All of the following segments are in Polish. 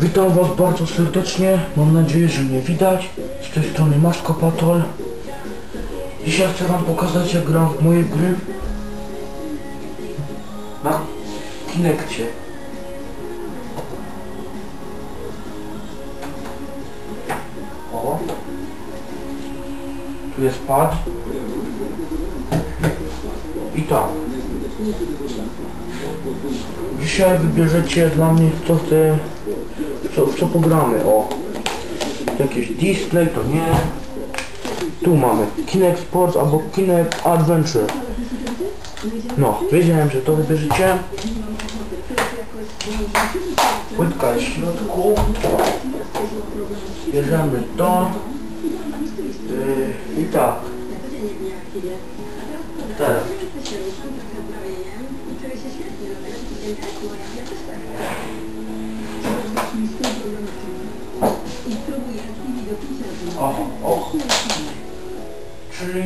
Witam was bardzo serdecznie. Mam nadzieję, że mnie widać. Z tej strony Masko Patol. Dzisiaj chcę wam pokazać jak gram w moje gry. Na Kinekcie. O. Tu jest pad. I tak. Dzisiaj wybierzecie dla mnie co chce, co, co pogramy, o. Jakieś display, to nie. Tu mamy Kinect Sports albo Kinect Adventure. No, wiedziałem, że to wybierzecie. Płytka jest w środku. Bierzemy to. Yy, I tak. Teraz. O, o. Czyli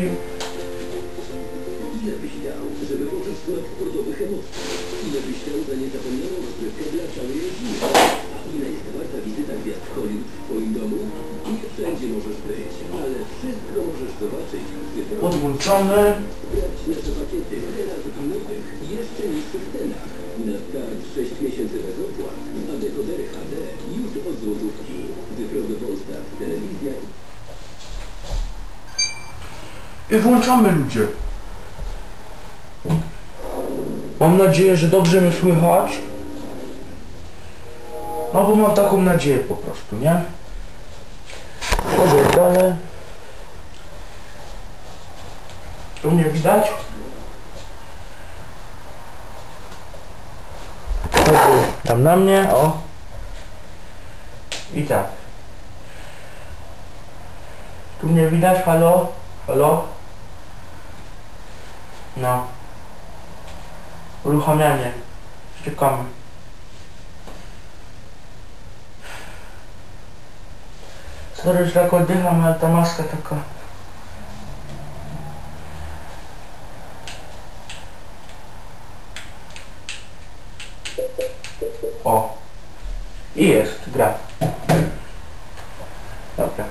Ile byś dał, żeby poczuć smak sportowych emocji? Ile byś dał za niezapomnianą rozrywkę dla całej rodziny? Gwiazd Hollywood w twoim domu? Nie wszędzie możesz być, ale wszystko możesz zobaczyć podłączony. Sprawdź nasze pakiety teraz w nowych, jeszcze niższych cenach. Na start 6 miesięcy bez opłat, a dekodery HD już od złotówki. Cyfrowy Polsat, telewizja I włączamy ludzie. Mam nadzieję, że dobrze mnie słychać. No bo mam taką nadzieję po prostu, nie? Chodzę dalej. Tu mnie widać? Chodzę tam na mnie, o. I tak. Tu mnie widać, halo? Halo? No. Uruchamianie. Czekamy. Sorry, że tak oddycham, ale ta maska taka... O. I jest, gra. Dobra.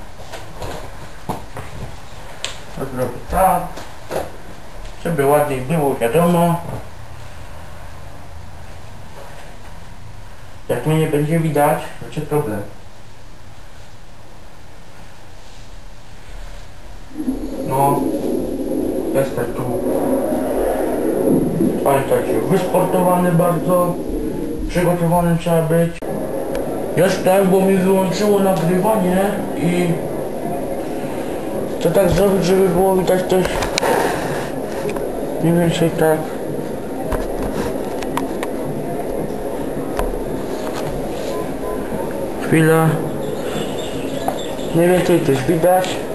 Zrobię tak. Żeby ładniej było, wiadomo. Jak mnie nie będzie widać, będzie problem. No, jestem tu. Pamiętajcie, wysportowany bardzo. Przygotowany trzeba być. Jestem, bo mi wyłączyło nagrywanie i co tak zrobić, żeby było widać coś mniej więcej tak. Chwila. Mniej więcej coś widać.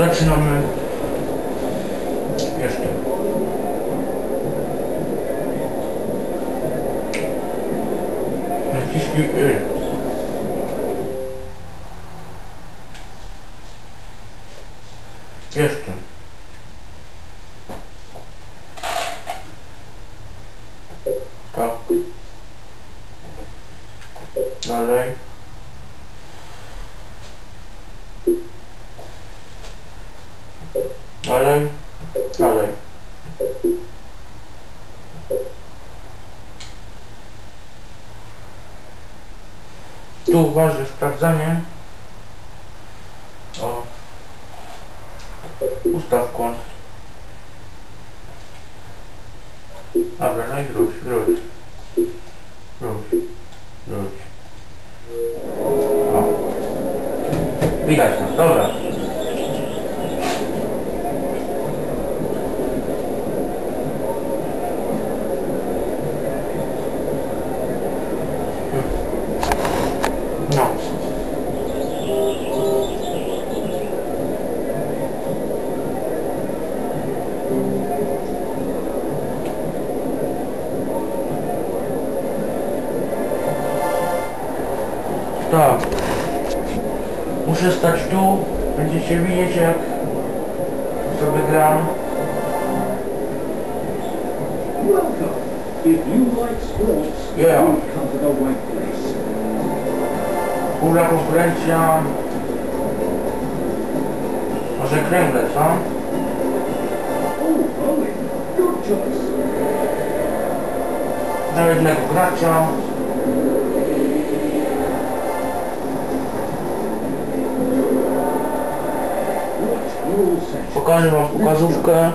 Zaczynamy. Jeszcze. Naciśnij Y. Tu uważaj sprawdzanie. O. Ustaw kąt. Dobra, no i wróć. Tak. Muszę stać tu. Będziecie widzieć jak sobie gram. Welcome. If you like sports, Yeah. you've come to the right Kura konkurencja. Może kręgle, co? Na jednego gracza. Pokażę wam pokazówkę.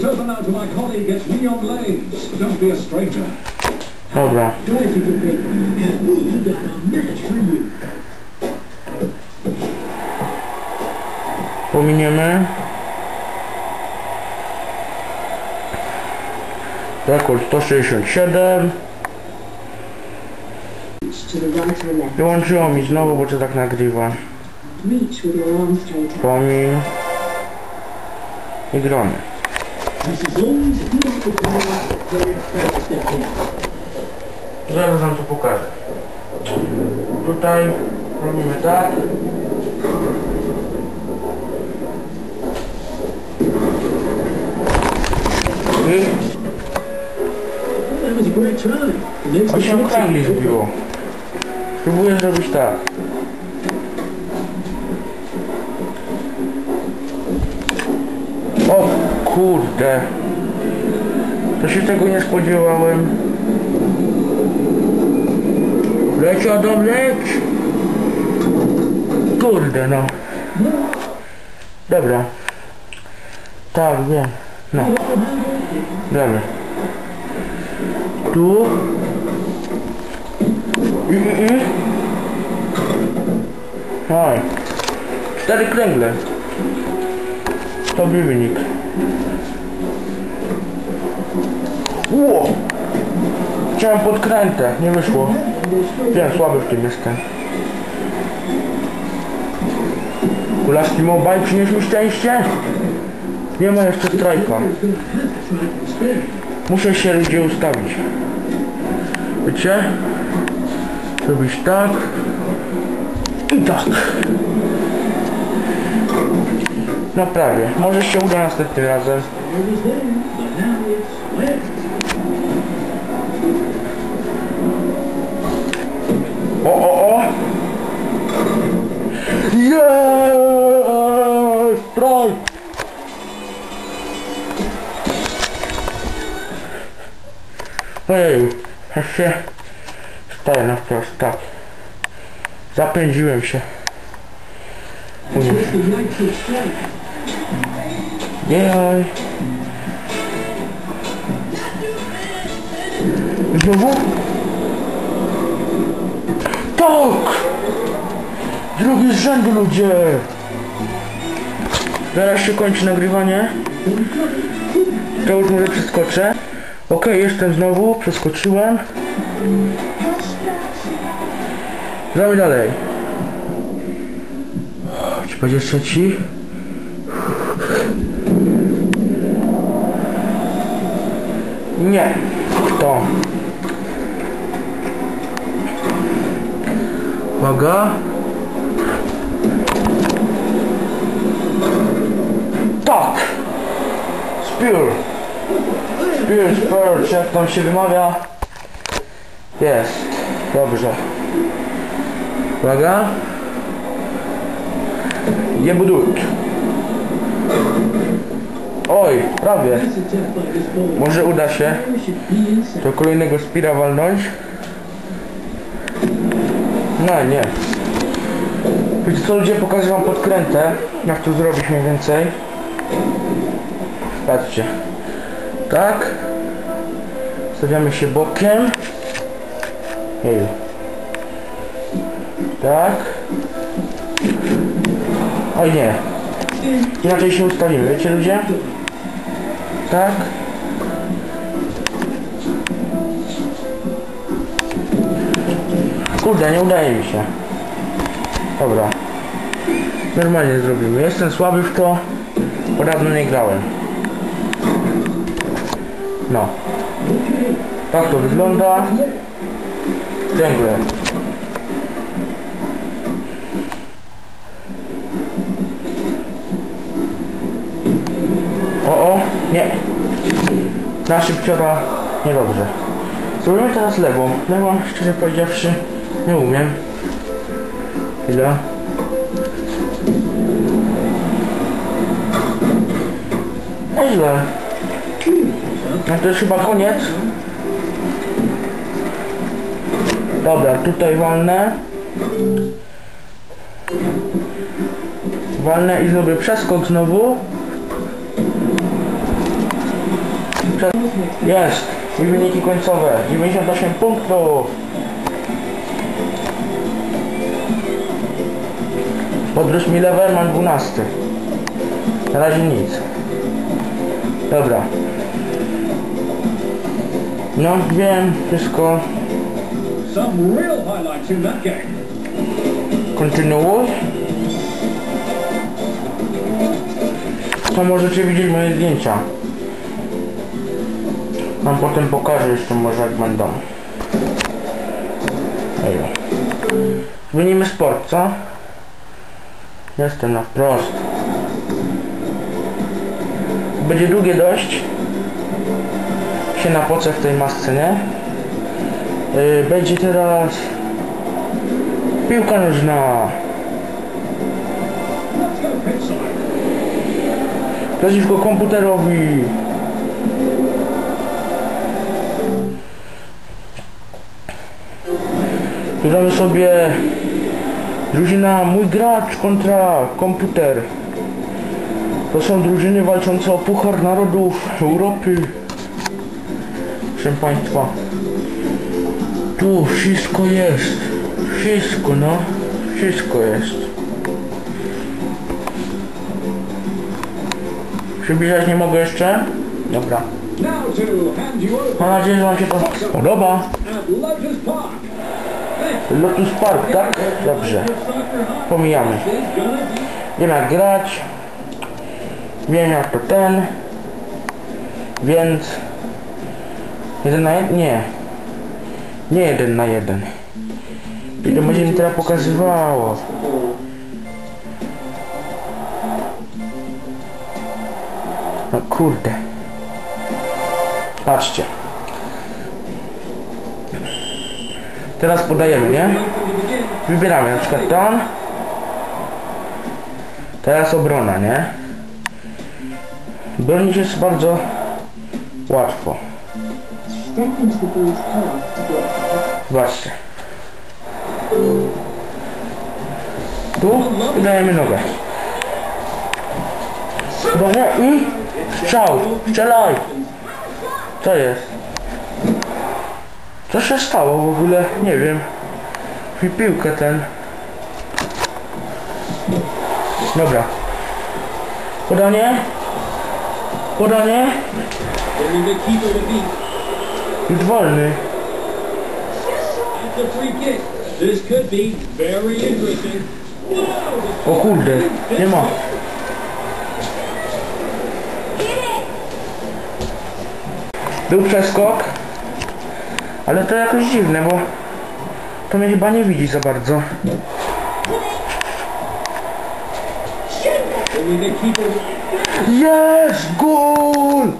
It's over now to my colleague, it's Leon Lanes. Don't be a stranger. Dobra. Drive to the big and we got a match for you. Pominiemy. Rekord 167. to the right or left. Wyłączyło mi znowu, bo to tak nagrywa. Pomin. I grony. Zaraz wam to pokażę. Tutaj robimy tak. I That was a great try. The next 8 attempt- kręgli zbiło. Spróbuję zrobić tak. O kurde. To się tego nie spodziewałem. Leć Adam, leć! Kurde no. Dobra. Tak, wiem. No. Dobra. Tu. I, i, i. Oj. Cztery kręgle. Dobry wynik. Ło! Chciałem podkrętę, nie wyszło. Wiem, słaby w tym jestem. Kulaski Mobile przynieś mi szczęście? Nie ma jeszcze strajka. Muszę się ludzie ustawić. Wiecie? Zrobić tak. I tak. No prawie. Może się uda następnym razem. O, o, o! Jest! Strajk! Ojej, aż się staję na wprost, tak. Zapędziłem się. Strike. Jaj. Znowu? Tak! Drugi z rzędu ludzie! Zaraz się kończy nagrywanie. To już może przeskoczę. Okej, jestem znowu, przeskoczyłem. Gramy dalej. Czy będzie trzeci? Nie. To. Uwaga. Tak. Spear. Spear, czy jak tam się wymawia. Jest. Dobrze. Uwaga. Jebudut. Oj, prawie. Może uda się. To kolejnego spira walnąć. No nie. Wiecie co ludzie, pokażę wam podkrętę. Jak to zrobić mniej więcej. Patrzcie. Tak. Stawiamy się bokiem. Hej. Tak. Oj nie. Inaczej się ustawimy, wiecie ludzie? tak. Kurde, nie udaje mi się. Dobra. Normalnie zrobimy. Jestem słaby w to, bo dawno nie grałem. No. Tak to wygląda. Ciągle. O, o, nie. Na szybciora niedobrze. Zrobimy teraz lewą. Lewą, szczerze powiedziawszy, nie umiem. Chwila. Nieźle. No to jest chyba koniec. Dobra, tutaj walnę. Walnę i zrobię przeskok znowu. Prze- Jest! I wyniki końcowe. 98 punktów. Podróż mi level mam 12. Na razie nic. Dobra. No, wiem, wszystko. Kontynuuj. To możecie widzieć moje zdjęcia. Wam potem pokażę jeszcze może jak będą. Ejo. Zmienimy sport, co? Jestem na wprost. Będzie długie dość. Się napocę w tej masce, nie? Yy, będzie teraz piłka nożna. Przeciwko komputerowi. Gramy sobie drużyna mój gracz kontra komputer. To są drużyny walczące o Puchar Narodów Europy. Proszę Państwa. Tu wszystko jest. Wszystko no. Wszystko jest. Przybliżać nie mogę jeszcze? Dobra. Mam nadzieję, że Wam się to podoba. Lotus Park, tak? Dobrze. Pomijamy. Wiem jak grać. Wiem jak to ten. Więc... Jeden na jeden? Nie. Nie jeden na jeden. I to będzie mi teraz pokazywało. No kurde. Patrzcie. Teraz podajemy, nie? Wybieramy na przykład ten. Teraz obrona, nie? Bronić jest bardzo łatwo. Zobaczcie. Tu dajemy nogę. Dobra, i strzał. Strzelaj. Co jest? Co się stało w ogóle? Nie wiem. I piłkę ten. Dobra. Podanie. Podanie. Już wolny. O kurde. Nie ma. Był przeskok. Ale to jakoś dziwne, bo to mnie chyba nie widzi za bardzo. Jest! Gol!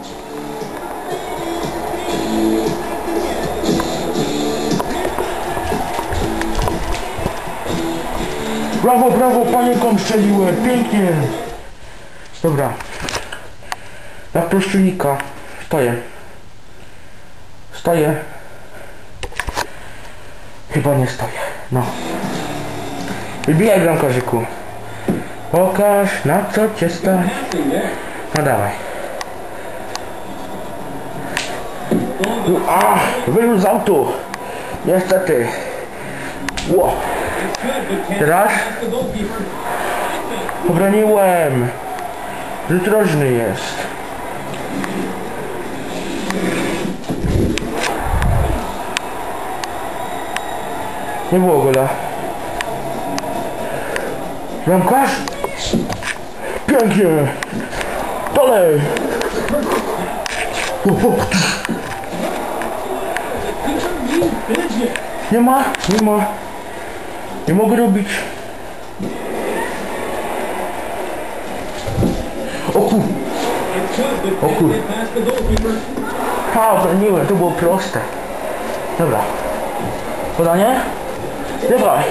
Brawo, brawo, panienką strzeliłem, pięknie! Dobra. Na proszczelnika. Stoję. Stoję. Chyba nie stoję. No. Wybijaj bramkarzyku. Pokaż na co cię stać. No dawaj. U, A, wyrósł z autu. Niestety. The goalkeeper. obroniłem. Zdrożny jest. Nie było gola. Bramkarz? Pięknie. Dalej. O, o. Nie ma, nie ma. Nie mogę robić. O ku, It could, but Oh, can't cool. get past the goalkeeper. A, obroniłem, to było proste. Dobra. Podanie? Dawaj.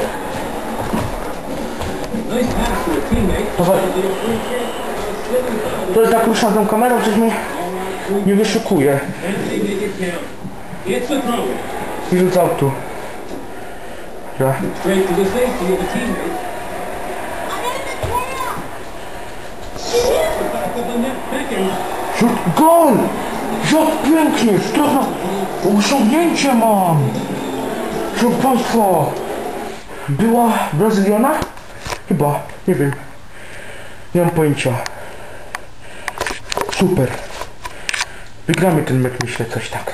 Nice pass to a teammate. Dawaj. To jest tak ruszam tą kamerą, coś mnie nie wyszukuje. I rzucał tu. Dobra. Rzut, gol! Jak pięknie! Strona! Osiągnięcie mam! Proszę Państwa! Była Brazyliana? Chyba, nie wiem. Nie mam pojęcia. Super. Wygramy ten mecz, myślę, coś tak.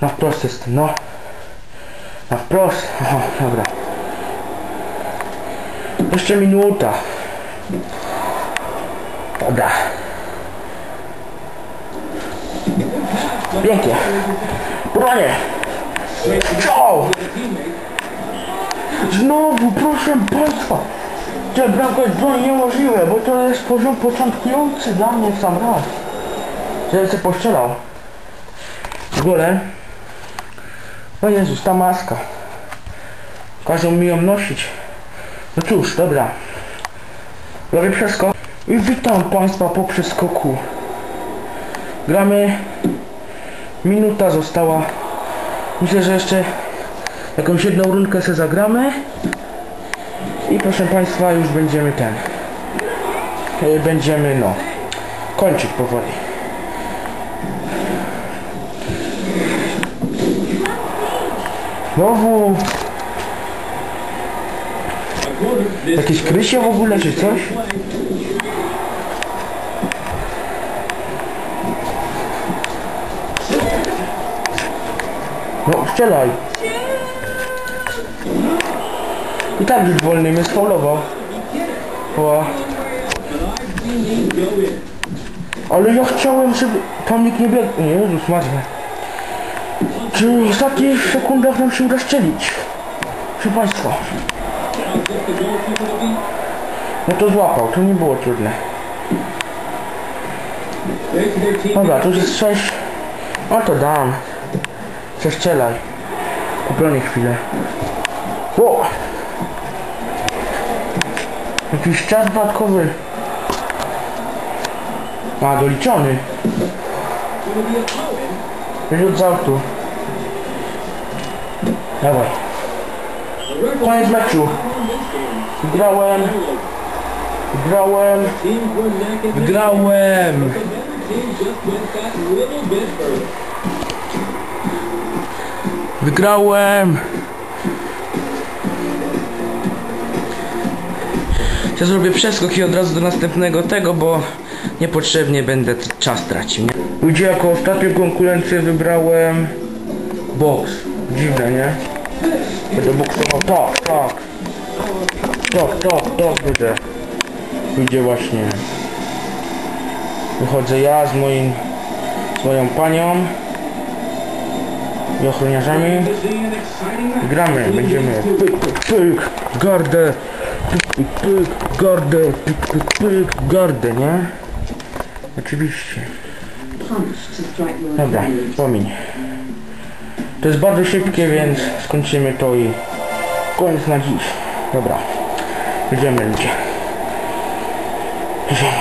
Na wprost jestem, no. Na wprost? Aha, dobra. Jeszcze minuta. Dobra. Pięknie. Podanie. Ciao. Znowu, proszę Państwa. Te bramka jest broń niemożliwe, bo to jest poziom początkujący dla mnie w sam raz. Żebym sobie postrzelał. W ogóle. O Jezus, ta maska. Każą mi ją nosić. No cóż, dobra. Robię przeskok. I witam Państwa po przeskoku. Gramy. Minuta została. Myślę, że jeszcze jakąś jedną rundkę sobie zagramy. I proszę Państwa, już będziemy ten. e, Będziemy, no, kończyć powoli. Znowu jakieś krysie w ogóle, czy coś? No, strzelaj. I tak już wolny mnie sfaulował. O. Ale ja chciałem, żeby tam nikt nie biegł. Nie, Jezus Maria. Czy w ostatnich sekundach nam się uda strzelić? Proszę Państwa. No to złapał, to nie było trudne. Dobra, już jest 6. O to dam. Przestrzelaj. Obronię chwilę. O! Jakiś czas dodatkowy. A, doliczony. Wyrzut z autu. Dawaj. Koniec meczu. Neck and neck. Wygrałem. Ja zrobię przeskok i od razu do następnego tego, bo niepotrzebnie będę czas tracił. Ludzie, jako ostatnią konkurencję wybrałem boks. Dziwne, nie? Będę boksował, tak, tak. Tak, tak, tak będę. Ludzie właśnie. Wychodzę ja z moim, z moją panią i ochroniarzami. Gramy, będziemy pyk, pyk, pyk, gardę, pyk, pyk, pyk, gardę, pyk, pyk, pyk, gardę, nie? Oczywiście. Dobra, pomiń. To jest bardzo szybkie, więc skończymy to i koniec na dziś. Dobra, idziemy ludzie. Idziemy.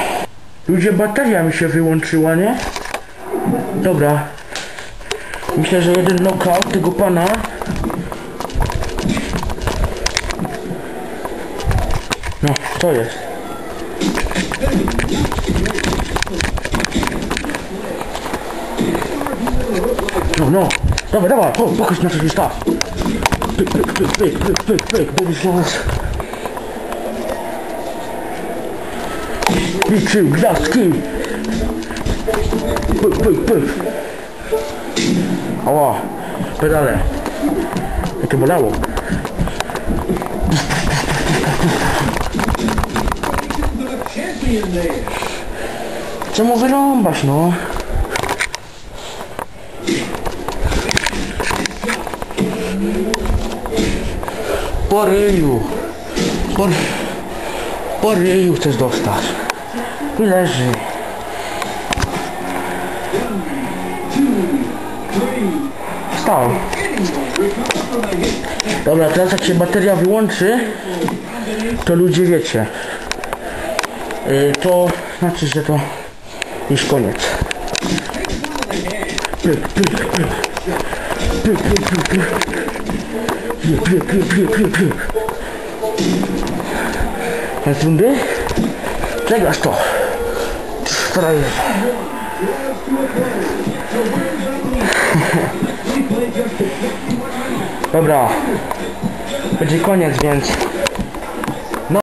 Ludzie, bateria mi się wyłączyła, nie? Dobra. Myślę, że jeden knockout tego pana to jest. No, no. Dawaj, dawaj, o, pokaż na co się staw. Pyk, pyk, pyk, pyk, pyk, pyk, pyk, będziesz zaraz. Liczy gwiazdki. Pyk, pyk, pyk. Ała, pedale. Jakie bolało. Czemu wyrąbasz, no? Po ryju. Po, po ryju chcesz dostać. I leży. stało. Dobra, teraz jak się bateria wyłączy, to ludzie wiecie. Y, to znaczy, że to już koniec. Rundy? Przegrasz to. Stara jest. Dobra. Będzie koniec, więc